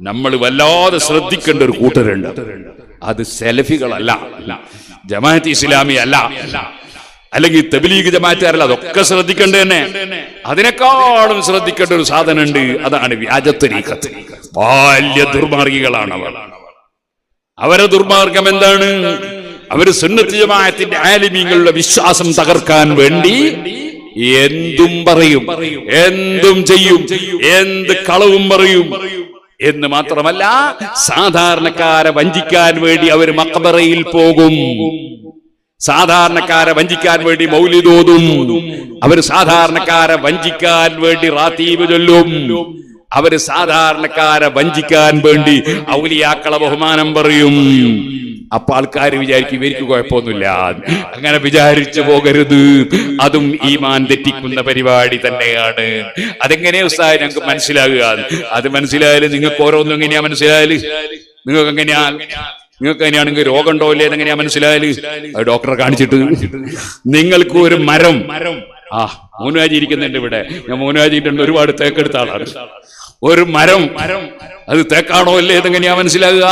നമ്മൾ വല്ലാതെ ശ്രദ്ധിക്കേണ്ട ഒരു കൂട്ടരുണ്ട്. അത് സെലഫികളല്ല. ജമാഅത്ത് ഇസ്ലാമി അല്ല. അല്ലെങ്കിൽ തബ്ലീഗ് ജമാഅത്തുകാരല്ല. അതൊക്കെ ശ്രദ്ധിക്കേണ്ട തന്നെ. അതിനേക്കാളും ശ്രദ്ധിക്കേണ്ട ഒരു സാധനമുണ്ട്. അതാണ് വ്യാജത്തരീക്കത്ത് ബാല്യ ദുർമാർഗികളാണ് അവർ. അവരെ ദുർമാർഗം എന്താണ്? അവർ സുന്നത്ത് ജമാഅത്തിന്റെ ആലിമീങ്ങളുടെ വിശ്വാസം തകർക്കാൻ വേണ്ടി എന്തും പറയും. എന്തും ചെയ്യും. എന്ത് കളവും പറയും. എന്ന് മാത്രമല്ല സാധാരണക്കാരെ വഞ്ചിക്കാൻ വേണ്ടി അവർ മക്കബറയിൽ പോകും. സാധാരണക്കാരെ വഞ്ചിക്കാൻ വേണ്ടി മൗലിതോതും അവർ സാധാരണക്കാരെ വഞ്ചിക്കാൻ വേണ്ടി റാത്തീവ് ചൊല്ലും. അവർ സാധാരണക്കാരെ വഞ്ചിക്കാൻ വേണ്ടി ഔലിയാക്കളെ ബഹുമാനം പറയും. അപ്പൊ ആൾക്കാർ വിചാരിക്കും ഇവർക്ക് കുഴപ്പമൊന്നുമില്ല. അങ്ങനെ വിചാരിച്ചു പോകരുത്. അതും ഈമാൻ തെറ്റിക്കുന്ന പരിപാടി തന്നെയാണ്. അതെങ്ങനെ ഉസ്താദ് ഞങ്ങൾക്ക് മനസ്സിലാകുക? അത് മനസ്സിലായാലും നിങ്ങൾക്ക് ഓരോന്നും എങ്ങനെയാ മനസ്സിലായാൽ? നിങ്ങൾക്ക് എങ്ങനെയാ? നിങ്ങൾക്ക് എങ്ങനെയാണെങ്കിൽ രോഗം ഉണ്ടോ ഇല്ലേ എങ്ങനെയാ മനസ്സിലായാൽ? ഡോക്ടറെ കാണിച്ചിട്ട്. നിങ്ങൾക്ക് ഒരു മരം. ആ മോനുവാജി ഇരിക്കുന്നുണ്ട് ഇവിടെ. ഞാൻ മോനുവാജിട്ടുണ്ട് ഒരുപാട് തേക്കെടുത്ത ആളാണ്. ഒരു മരം. അത് തേക്കാണോ അല്ലേ എങ്ങനെയാ മനസ്സിലാകുക?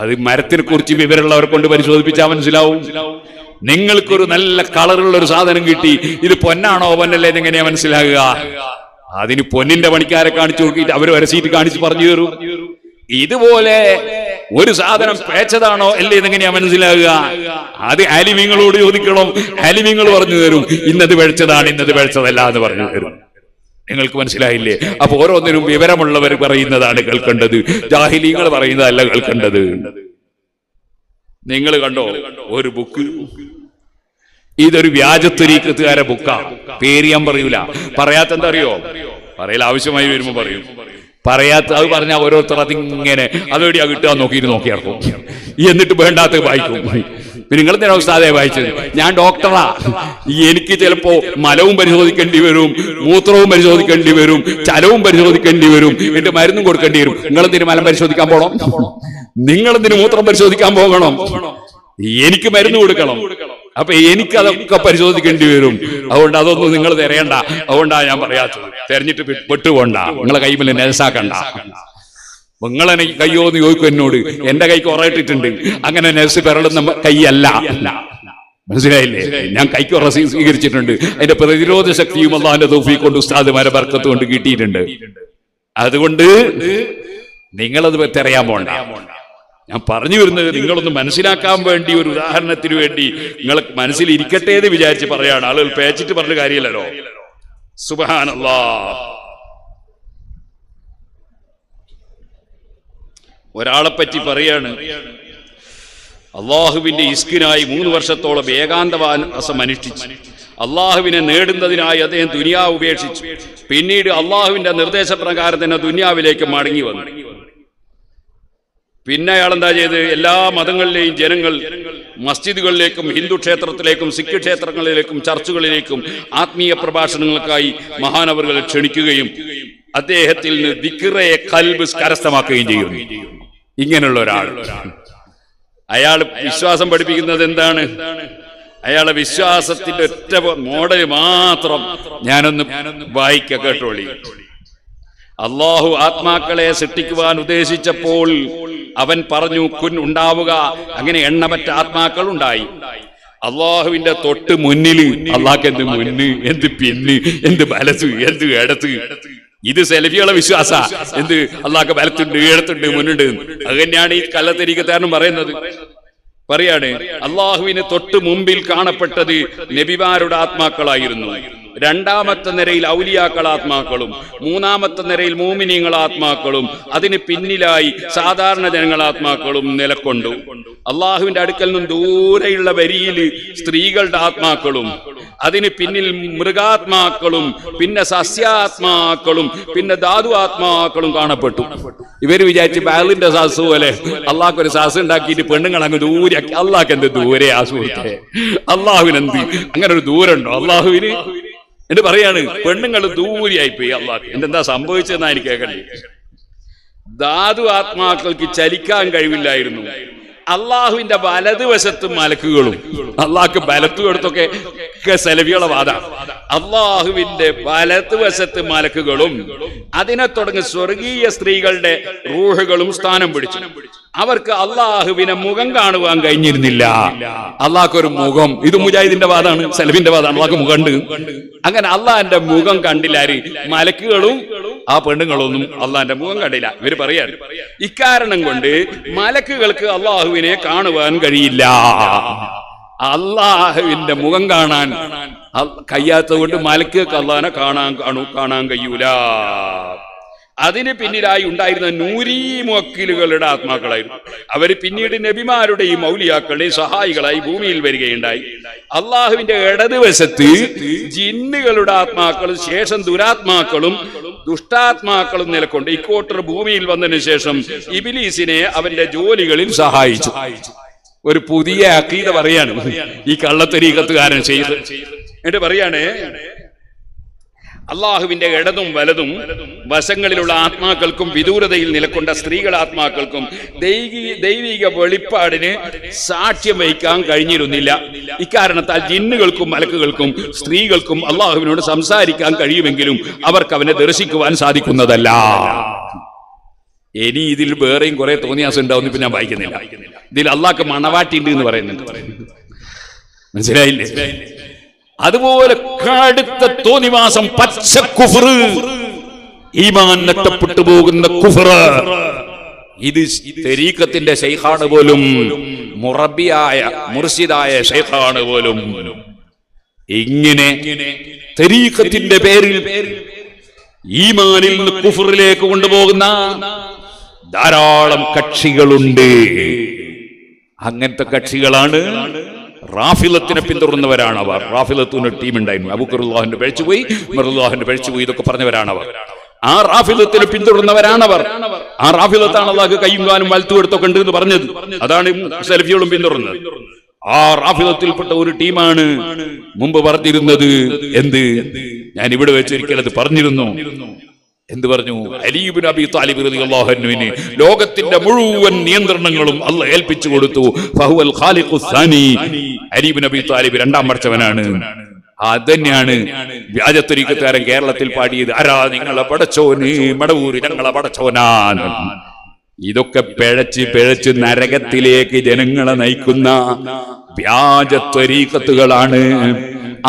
അത് മരത്തിനെ കുറിച്ച് വിവരമുള്ളവരെ കൊണ്ട് പരിശോധിപ്പിച്ചാൽ മനസ്സിലാവും. നിങ്ങൾക്കൊരു നല്ല കളറുള്ള ഒരു സാധനം കിട്ടി. ഇത് പൊന്നാണോ പൊന്നല്ലേ എങ്ങനെയാ മനസ്സിലാകുക. അതിന് പൊന്നിന്റെ പണിക്കാരെ കാണിച്ചു നോക്കിയിട്ട് അവർ വരസീറ്റ് കാണിച്ച് പറഞ്ഞു തരും. ഇതുപോലെ ഒരു സാധനം പേച്ചതാണോ അല്ലേ എന്നെങ്ങനെയാ മനസ്സിലാകുക. അത് അലിമിങ്ങളോട് ചോദിക്കണം. അലിമിങ്ങൾ പറഞ്ഞു തരും. ഇന്നത് വെച്ചതാണ് ഇന്നത് വെച്ചതല്ല എന്ന് പറഞ്ഞു തരും. നിങ്ങൾക്ക് മനസ്സിലായില്ലേ? അപ്പൊ ഓരോന്നിനും വിവരമുള്ളവർ പറയുന്നതാണ് കേൾക്കേണ്ടത്. ജാഹിലീങ്ങൾ പറയുന്നതല്ല കേൾക്കേണ്ടത്. നിങ്ങൾ കണ്ടോ? ഒരു ബുക്ക് ഇതൊരു വ്യാജത്വരീക്കത്തുകാരെ ബുക്കാ പേര് ഞാൻ പറയൂല. പറയാത്ത എന്താ അറിയോ? പറയൽ ആവശ്യമായി വരുമ്പോ പറയും. പറയാത്ത അത് പറഞ്ഞാൽ ഓരോരുത്തർ അതിങ്ങനെ അതെവിടെയാ കിട്ടുക നോക്കിയിട്ട് നോക്കിയാർക്കും എന്നിട്ട് വേണ്ടാത്ത വായിക്കും. നിങ്ങൾ തന്നെ ഉസ്താദെ വായിച്ചത്? ഞാൻ ഡോക്ടറാ. എനിക്ക് ചിലപ്പോ മലവും പരിശോധിക്കേണ്ടി വരും മൂത്രവും പരിശോധിക്കേണ്ടി വരും ചലവും പരിശോധിക്കേണ്ടി വരും എന്നിട്ട് മരുന്നും കൊടുക്കേണ്ടി വരും. നിങ്ങൾ എന്തിനു മലം പരിശോധിക്കാൻ പോകണം നിങ്ങൾ എന്തിനു മൂത്രം പരിശോധിക്കാൻ പോകണം? എനിക്ക് മരുന്ന് കൊടുക്കണം. അപ്പൊ എനിക്ക് അതൊക്കെ പരിശോധിക്കേണ്ടി വരും. അതുകൊണ്ട് അതൊന്നും നിങ്ങൾ തിരയണ്ട. അതുകൊണ്ടാണ് ഞാൻ പറയാത്തത്. തെരഞ്ഞിട്ട് പെട്ടുപോണ്ട. നിങ്ങളെ കൈമിൽ നെൽസാക്കണ്ട. നിങ്ങളെ കയ്യോ എന്ന് ചോദിക്കും എന്നോട്. എന്റെ കൈക്ക് ഉറയിട്ടിട്ടുണ്ട്. അങ്ങനെ നെൽസ് പെരളുന്ന കൈയല്ല. മനസ്സിലായില്ലേ? ഞാൻ കൈക്ക് ഉറ സ്വീകരിച്ചിട്ടുണ്ട്. അതിന്റെ പ്രതിരോധ ശക്തിയും അള്ളാന്റെ തോഫി കൊണ്ട് ഉസ്താദുമാരെ ബർക്കത്ത് കൊണ്ട് കിട്ടിയിട്ടുണ്ട്. അതുകൊണ്ട് നിങ്ങളത് തെരയാൻ പോണ്ട. ഞാൻ പറഞ്ഞു വരുന്നത് നിങ്ങളൊന്ന് മനസ്സിലാക്കാൻ വേണ്ടി ഒരു ഉദാഹരണത്തിന് വേണ്ടി നിങ്ങൾ മനസ്സിൽ ഇരിക്കട്ടെ എന്ന് വിചാരിച്ച് പറയാണ്. ആളുകൾ പേച്ചിട്ട് പറഞ്ഞ കാര്യമല്ലല്ലോ. സുബാനല്ലാ ഒരാളെ പറ്റി പറയാണ്. അള്ളാഹുവിന്റെ ഇസ്കിനായി മൂന്ന് വർഷത്തോളം ഏകാന്തവാസം അനുഷ്ഠിച്ചു. അള്ളാഹുവിനെ നേടുന്നതിനായി അദ്ദേഹം ദുനിയാവ് ഉപേക്ഷിച്ചു. പിന്നീട് അള്ളാഹുവിന്റെ നിർദ്ദേശപ്രകാരം തന്നെ ദുനിയാവിലേക്ക് മടങ്ങി വന്നു. പിന്നെ അയാൾ എന്താ ചെയ്ത്? എല്ലാ മതങ്ങളിലെയും ജനങ്ങൾ മസ്ജിദുകളിലേക്കും ഹിന്ദു ക്ഷേത്രത്തിലേക്കും സിഖ് ക്ഷേത്രങ്ങളിലേക്കും ചർച്ചുകളിലേക്കും ആത്മീയ പ്രഭാഷണങ്ങൾക്കായി മഹാനവറുകളെ ക്ഷണിക്കുകയും അദ്ദേഹത്തിൽ നിന്ന് ദിക്റയെ കൽബ് കരസ്ഥമാക്കുകയും ചെയ്യുന്നു. ഇങ്ങനെയുള്ള ഒരാൾ. അയാൾ വിശ്വാസം പഠിപ്പിക്കുന്നത് എന്താണ്? അയാളെ വിശ്വാസത്തിന്റെ ഒറ്റ മോഡൽ മാത്രം ഞാനൊന്ന് വായിക്ക കേട്ടോളി. അള്ളാഹു ആത്മാക്കളെ സൃഷ്ടിക്കുവാൻ ഉദ്ദേശിച്ചപ്പോൾ അവൻ പറഞ്ഞു കുൻ ഉണ്ടാവുക. അങ്ങനെ എണ്ണമറ്റ ആത്മാക്കൾ ഉണ്ടായി. അള്ളാഹുവിന്റെ തൊട്ട് മുന്നിൽ അള്ളാഹ് എന്ത് മുന്ന് എന്ത് പിന്ന് എന്ത് വലത്ത് എന്ത് ഇടത്ത് ഇത് സെലഫികളെ വിശ്വാസ. എന്ത്? അള്ളാഹ് വലത്തുണ്ട് ഈഴത്തുണ്ട് മുന്നുണ്ട്. അത് തന്നെയാണ് ഈ കള്ളത്തരീക്കത്താരനും പറയുന്നത്. പറയാണ് അള്ളാഹുവിന് തൊട്ട് മുമ്പിൽ കാണപ്പെട്ടത് നബിമാരുടെ ആത്മാക്കളായിരുന്നു. രണ്ടാമത്തെ നിരയിൽ ഔലിയാക്കൾ ആത്മാക്കളും മൂന്നാമത്തെ നിരയിൽ മൂമിനീങ്ങൾ ആത്മാക്കളും അതിന് പിന്നിലായി സാധാരണ ജനങ്ങൾ ആത്മാക്കളും നിലക്കൊണ്ടു. അള്ളാഹുവിന്റെ അടുക്കൽ നിന്നും ദൂരെയുള്ള വരിയിൽ സ്ത്രീകളുടെ ആത്മാക്കളും അതിന് പിന്നിൽ മൃഗാത്മാക്കളും പിന്നെ സസ്യാത്മാക്കളും പിന്നെ ധാതു ആത്മാക്കളും കാണപ്പെട്ടു. ഇവർ വിചാരിച്ച് ബാലിന്റെ സാസ് പോലെ അള്ളാഹ് ഒരു സാസ് ഉണ്ടാക്കിയിട്ട് പെണ്ണുങ്ങൾ അങ്ങ് ദൂരെ അള്ളാഹ് എന്ത് ദൂരെ ആസൂത്തെ അള്ളാഹുവിന് എന്ത്? അങ്ങനെ ഒരു ദൂരമുണ്ടോ? അള്ളാഹുവിന്? എന്റെ പറയാണ് പെണ്ണുങ്ങൾ ദൂരെയായി പോയി അള്ളാഹ്. എന്തെന്താ സംഭവിച്ചതെന്നാ എനിക്ക് കേൾക്കണ്ടേ? ധാതു ആത്മാക്കൾക്ക് ചലിക്കാൻ കഴിവില്ലായിരുന്നു. അള്ളാഹുവിന്റെ വലതുവശത്ത് മലക്കുകളും അള്ളാഹ്ക്ക് ബലത്ത് കൊടുത്തൊക്കെ സെലവിയുള്ള വാദ. അള്ളാഹുവിന്റെ വലതുവശത്ത് മലക്കുകളും അതിനെ തുടങ്ങി സ്വർഗീയ സ്ത്രീകളുടെ റൂഹുകളും സ്ഥാനം പിടിച്ചു. അവർക്ക് അള്ളാഹുവിനെ മുഖം കാണുവാൻ കഴിഞ്ഞിരുന്നില്ല. അള്ളാഹ്ക്ക് ഒരു മുഖം ഇത് മുജാഹിദിന്റെ വാദമാണ് സെലഫിന്റെ വാദമാണ് അള്ളാഹ്ക്ക് കണ്ട്. അങ്ങനെ അള്ളാഹിന്റെ മുഖം കണ്ടില്ലാര് മലക്കുകളും ആ പെണ്ണുങ്ങളൊന്നും അള്ളാന്റെ മുഖം കണ്ടില്ല. ഇവർ പറയാൻ ഇക്കാരണം കൊണ്ട് മലക്കുകൾക്ക് അള്ളാഹുവിനെ കാണുവാൻ കഴിയില്ല. അള്ളാഹുവിന്റെ മുഖം കാണാൻ കഴിയാത്തത് കൊണ്ട് മലക്കുകൾക്ക് അള്ളാഹിനെ കാണാൻ കാണു കാണാൻ കഴിയൂല. അതിന് പിന്നിലായി ഉണ്ടായിരുന്ന നൂരീ മുക്കിലുകളുടെ ആത്മാക്കളായിരുന്നു അവർ പിന്നീട് നബിമാരുടെയും മൗലിയാക്കളുടെയും സഹായികളായി ഭൂമിയിൽ വരികയുണ്ടായി. അള്ളാഹുവിന്റെ ഇടതുവശത്ത് ജിന്നുകളുടെ ആത്മാക്കളും ശേഷം ദുരാത്മാക്കളും ദുഷ്ടാത്മാക്കളും നിലക്കൊണ്ട് ഇക്കോട്ടർ ഭൂമിയിൽ വന്നതിന് ശേഷം ഇബിലീസിനെ അവന്റെ ജോലികളിൽ സഹായിച്ചു. ഒരു പുതിയ അക്കീത പറയാണ് ഈ കള്ളത്തരീകത്തുകാരൻ ചെയ്ത് എന്നിട്ട് പറയാണ് അള്ളാഹുവിന്റെ ഇടതും വലതും വശങ്ങളിലുള്ള ആത്മാക്കൾക്കും വിദൂരതയിൽ നിലക്കൊണ്ട സ്ത്രീകൾ ആത്മാക്കൾക്കും ദൈവിക വെളിപ്പാടിന് സാക്ഷ്യം വഹിക്കാൻ കഴിഞ്ഞിരുന്നില്ല. ഇക്കാരണത്താൽ ജിന്നുകൾക്കും മലക്കുകൾക്കും സ്ത്രീകൾക്കും അള്ളാഹുവിനോട് സംസാരിക്കാൻ കഴിയുമെങ്കിലും അവർക്ക് അവനെ ദർശിക്കുവാൻ സാധിക്കുന്നതല്ല. ഇനി ഇതിൽ വേറെയും കുറെ തോന്നിയാസം ഉണ്ടാവും ഇപ്പൊ ഞാൻ വായിക്കുന്നില്ല. ഇതിൽ അള്ളാഹ്ക്ക് മണവാട്ടിണ്ട് എന്ന് പറയുന്നുണ്ട്. മനസ്സിലായില്ലേ? അതുപോലെ കടുത്ത തോന്നിവാസം പച്ച കുഫർ ഈമാൻ നഷ്ടപ്പെട്ടു പോകുന്ന കുഫർ ഇത് തെരീക്കത്തിന്റെ ശൈഖാണ് പോലും മുറബിയായ മുർഷിദായ ശൈഖാണ് പോലും. ഇങ്ങനെ തെരീക്കത്തിന്റെ പേരിൽ ഈമാനിൽ നിന്ന് കുഫറിലേക്ക് കൊണ്ടുപോകുന്ന ധാരാളം കക്ഷികളുണ്ട്. അങ്ങനത്തെ കക്ഷികളാണ് റാഫിലത്തിനെ പിന്തുടർന്നവരാണ് അവർ. റാഫിലത്തിന് ടീം ഉണ്ടായിരുന്നു അബുഖറുല്ലാഹിന്റെ പഴിച്ചുപോയി മിറുല്ലാഹിന്റെ പഴിച്ചുപോയി ഇതൊക്കെ പറഞ്ഞവരാണ് അവർ. ആ റാഫിലത്തിനെ പിന്തുടർന്നവരാണവർ ആ റാഫിലത്താണ് അള്ളാഹ് കയ്യും കാലും വലത്തു എടുത്തൊക്കെ ഉണ്ട് എന്ന് പറഞ്ഞത്. അതാണ് സെൽഫിയോളും പിന്തുടർന്നത്. ആ റാഫിലത്തിൽപ്പെട്ട ഒരു ടീമാണ് മുമ്പ് പറഞ്ഞിരുന്നത്. എന്ത്? ഞാൻ ഇവിടെ വെച്ച് ഒരിക്കലത് പറഞ്ഞിരുന്നു. എന്ത് പറഞ്ഞു? അലീബിൻ അബി താലിബ് റളിയല്ലാഹു അൻഹുവിന് ലോകത്തിന്റെ മുഴുവൻ നിയന്ത്രണങ്ങളും അല്ല ഏൽപ്പിച്ചു കൊടുത്തു. ഫഹുവൽ ഖാലിഖു സാനി. അലീബിൻ അബി താലിബ് രണ്ടാം മർച്ചവനാണ്. അതന്നെയാണ് വ്യാജത്തൊരിക്കത്തുകാരൻ കേരളത്തിൽ പാടിയത്. ആരാ നിങ്ങളെ പടച്ചോന് മടവൂര് ഞങ്ങളെ പടച്ചോനാൻ ഇതൊക്കെ പിഴച്ച് പിഴച്ച് നരകത്തിലേക്ക് ജനങ്ങളെ നയിക്കുന്ന വ്യാജത്വരീക്കത്തുകളാണ്.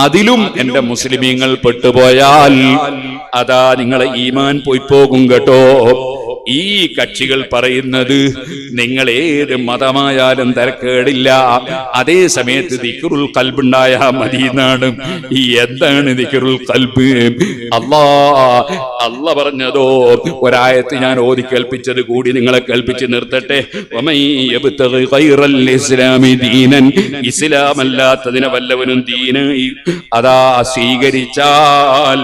അതിലും എന്റെ മുസ്ലിമീങ്ങൾ പെട്ടുപോയാൽ അതാ നിങ്ങളെ ഈമാൻ പോയി പോകും കേട്ടോ. ഈ കക്ഷികൾ പറയുന്നത് നിങ്ങൾ ഏത് മതമായാലും തിരക്കേടില്ല. അതേ സമയത്ത് ദിക്കറുൽ കൽബുണ്ടായ മതി എന്നാണ്. ഈ എന്താണ് ദിക്കറുൽ കൽബ്? അള്ളാ അല്ല പറഞ്ഞതോ? ഒരായത്ത് ഞാൻ ഓതി കേൾപ്പിച്ചത് കൂടി നിങ്ങളെ കേൾപ്പിച്ച് നിർത്തട്ടെ. ഇസ്ലാമല്ലാത്തതിനെ വല്ലവനും ദീന. അതാ സ്വീകരിച്ചാൽ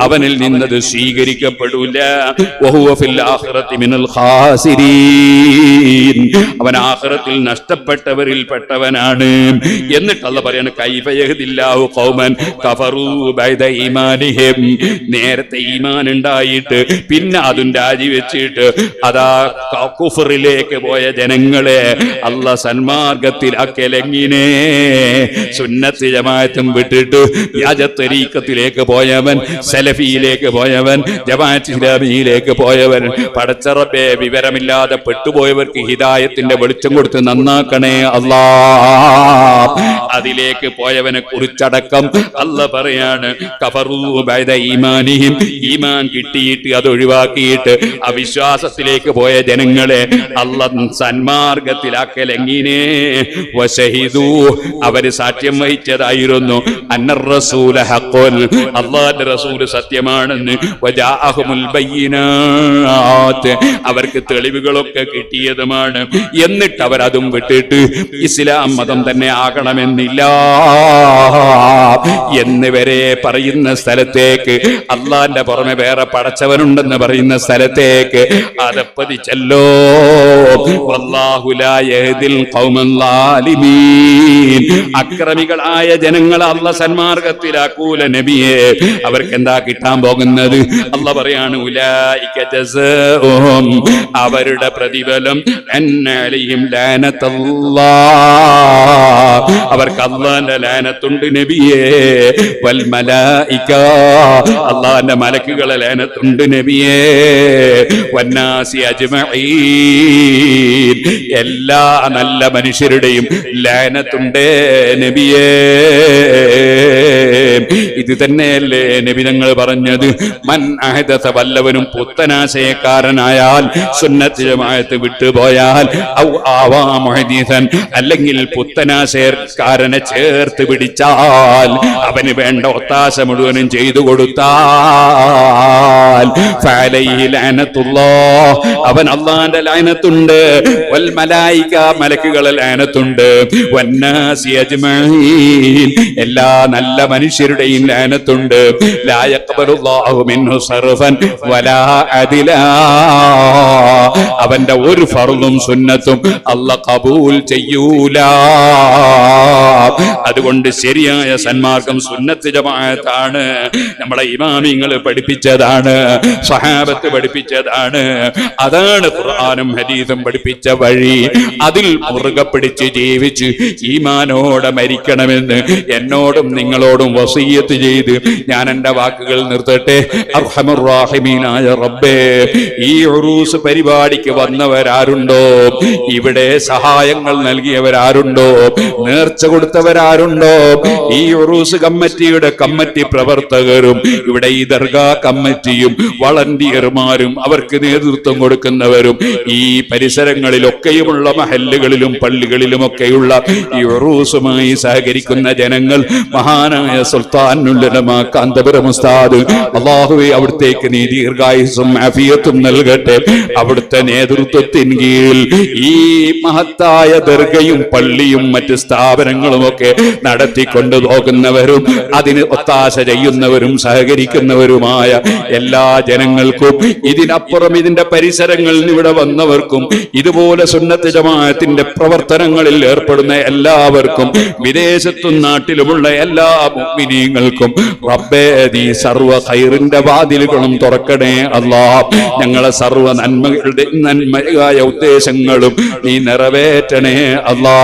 അവനിൽ നിന്നത് സ്വീകരിക്കപ്പെടൂല ഖാസിരീൻ. അവൻ ആഖിറത്തിൽ നഷ്ടപ്പെട്ടവരിൽ പെട്ടവനാണ്. എന്നിട്ട് അല്ല പറയാണ് കൈഫ യഹ്ദില്ലാഹു ഖൗമൻ കഫറൂ ബൈദ ഈമാനിഹിം. നേരത്തെ ഈമാൻ ഉണ്ടായിട്ട് പിന്നെ അതും രാജിവെച്ചിട്ട് അതാ കുഫറിലേക്ക് പോയ ജനങ്ങളെ അല്ല സന്മാർഗത്തിലാക്കലെങ്ങിനെ സുന്നത്ത് ജമായത്തും വിട്ടിട്ട് വ്യാജത്തരീക്കത്തിലേക്ക് പോയവൻ സലഫിയിലേക്ക് പോയവൻ ജമാഅത്ത് ഇസ്ലാമിയിലേക്ക് പോയവൻ പടച്ചറബേ വിവരമില്ലാതെ പെട്ടുപോയവർക്ക് ഹിതായത്തിന്റെ വെളിച്ചം കൊടുത്ത് നന്നാക്കണേ അല്ലാ അതിലേക്ക് പോയവനെ കുറിച്ചടക്കം അല്ല പറയാണ്. ഈമാൻ കിട്ടിയിട്ട് അത് ഒഴിവാക്കിയിട്ട് അവിശ്വാസത്തിലേക്ക് പോയ ജനങ്ങളെ അല്ല സന്മാർഗത്തിലാക്കലെങ്ങിനെ. വശഹിദൂ. അവർ സാക്ഷ്യം വഹിച്ചതായിരുന്നു. അന്നർ റസൂല ഹക്കോൽ അള്ളാന്റെ റസൂൽ സത്യമാണെന്ന്. البينات. ബയ്യിനാത്ത് അവർക്ക് തെളിവുകളൊക്കെ കിട്ടിയതുമാണ്. എന്നിട്ട് അവരതും വിട്ടിട്ട് ഇസ്ലാം മതം തന്നെ ആകണമെന്നില്ല എന്നിവരെ പറയുന്ന സ്ഥലത്തേക്ക് അള്ളാന്റെ പുറമെ വേറെ പടച്ചവനുണ്ടെന്ന് പറയുന്ന സ്ഥലത്തേക്ക് അതപ്പതിച്ചല്ലോ. അക്രമികളായ ജനങ്ങളെ അല്ല സന്മാർഗത്തിലാക്കൂല നബിയെ. അവർക്ക് എന്താ കിട്ടാൻ പോകുന്നത്? അല്ല പറയാണ് പറയുകയാണ് ജസാഉഹും അവരുടെ പ്രതിഫലം എന്നാലെയും ലാനത്തല്ല. അവർക്ക് അള്ളാന്റെ ലാനത്തുണ്ട് നബിയേ. വൽമല ഇക്ക അള്ളാന്റെ മലക്കുകളെ ലാനത്തുണ്ട് നബിയേ. വന്നാസി അജ്മഈൻ. എല്ലാ നല്ല മനുഷ്യരുടെയും ലാനത്തുണ്ട് നബിയേ. ഇത് തന്നെയല്ലേ നബി തങ്ങൾ പറഞ്ഞത്? മൻ അഹദസ വല്ലവനും പുത്തനാശയക്കാരനായാൽ സുന്നത്ത് ജമാഅത്ത് വിട്ടുപോയാൽ ഔ ആവാ മുഹദീസൻ. അല്ലെങ്കിൽ പുത്തനാശേർക്കാരനെ ചേർത്ത് പിടിച്ചാൽ അവന് വേണ്ട ഒത്താശ മുഴുവനും ചെയ്തു കൊടുത്താൽ. അവൻ അള്ളാന്റെ ലാനത്തുണ്ട്. വൽ മലായിക മലക്കുകളെ അജ്മഈൻ. എല്ലാ നല്ല മനുഷ്യരുടെയും ലാനത്തുണ്ട്. ലാ യഖ്ബലുല്ലാഹു മിൻഹു സർഫൻ വലാ അദിലാ. അവന്റെ ഒരു ഫറുതും സുന്നത്തും അല്ല കബൂൽ ചെയ്യൂല. അതുകൊണ്ട് ശരിയായ സന്മാർഗം സുന്നത്ത് നമ്മളെ ഇമാമിങ്ങൾ പഠിപ്പിച്ചതാണ് സഹാബത്ത് പഠിപ്പിച്ചതാണ്. അതാണ് ഖുർആനും ഹദീസും പഠിപ്പിച്ച വഴി. അതിൽ മുറുകെ പിടിച്ച് ജീവിച്ച് ഈമാനോടെ മരിക്കണമെന്ന് എന്നോടും നിങ്ങളോടും വസീയത്ത് ചെയ്ത് ഞാൻ എന്റെ വാക്കുകൾ നിർത്തട്ടെ. അർഹമുറാഹിമീനായ റബ്ബേ ഈ ഉറൂസ് പരിപാടിക്ക് വന്നവരാരുണ്ടോ? ഇവിടെ സഹായങ്ങൾ നൽകിയവരാരുണ്ടോ? നേർച്ച കൊടുത്തവരാരുണ്ടോ? ഈ ഉറൂസ് കമ്മിറ്റിയുടെ കമ്മിറ്റി പ്രവർത്തകരും ഇവിടെ ഈ ദർഗാ കമ്മിറ്റിയും വളണ്ടിയർമാരും അവർക്ക് നേതൃത്വം കൊടുക്കുന്നവരും ഈ പരിസരങ്ങളിലൊക്കെയുമുള്ള മഹല്ലുകളിലും പള്ളികളിലുമൊക്കെയുള്ള ഈ ഉറൂസുമായി സഹകരിക്കുന്ന ജനങ്ങൾ മഹാനായ സുൽത്താൻ കാന്തപുരം ഉസ്താദ് അള്ളാഹുവെ അവിടത്തേക്ക് നീ ദീർഘായുസും അഫിയത്തും നൽകട്ടെ അവിടുത്തെ നേതൃത്വത്തിൻ കീഴിൽ ഈ മഹത്തായ ദർഗയും പള്ളിയും മറ്റ് സ്ഥാപനങ്ങളുമൊക്കെ നടത്തിക്കൊണ്ടു പോകുന്നവരും അതിന് ഒത്താശ ചെയ്യുന്നവരും സഹകരിക്കുന്നവരുമായ എല്ലാ ജനങ്ങൾക്കും ഇതിനപ്പുറം ഇതിന്റെ പരിസരങ്ങളിൽ ഇവിടെ വന്നവർക്കും ഇതുപോലെ സുന്നത്ത് ജമാഅത്തിന്റെ പ്രവർത്തനങ്ങളിൽ ഏർപ്പെടുന്ന എല്ലാവർക്കും വിദേശത്തും നാട്ടിലുമുള്ള എല്ലാ മുഅ്മിനീങ്ങൾക്കും റബ്ബേ നീ സർവ ഖൈറിന്റെ വാതിലുകളും തുറക്കണേ അല്ലാ ഞങ്ങളെ സർവ നന്മകളുടെ നന്മയായ ഉദ്ദേശങ്ങളും നീ നിറവേറ്റണേ അല്ലാ.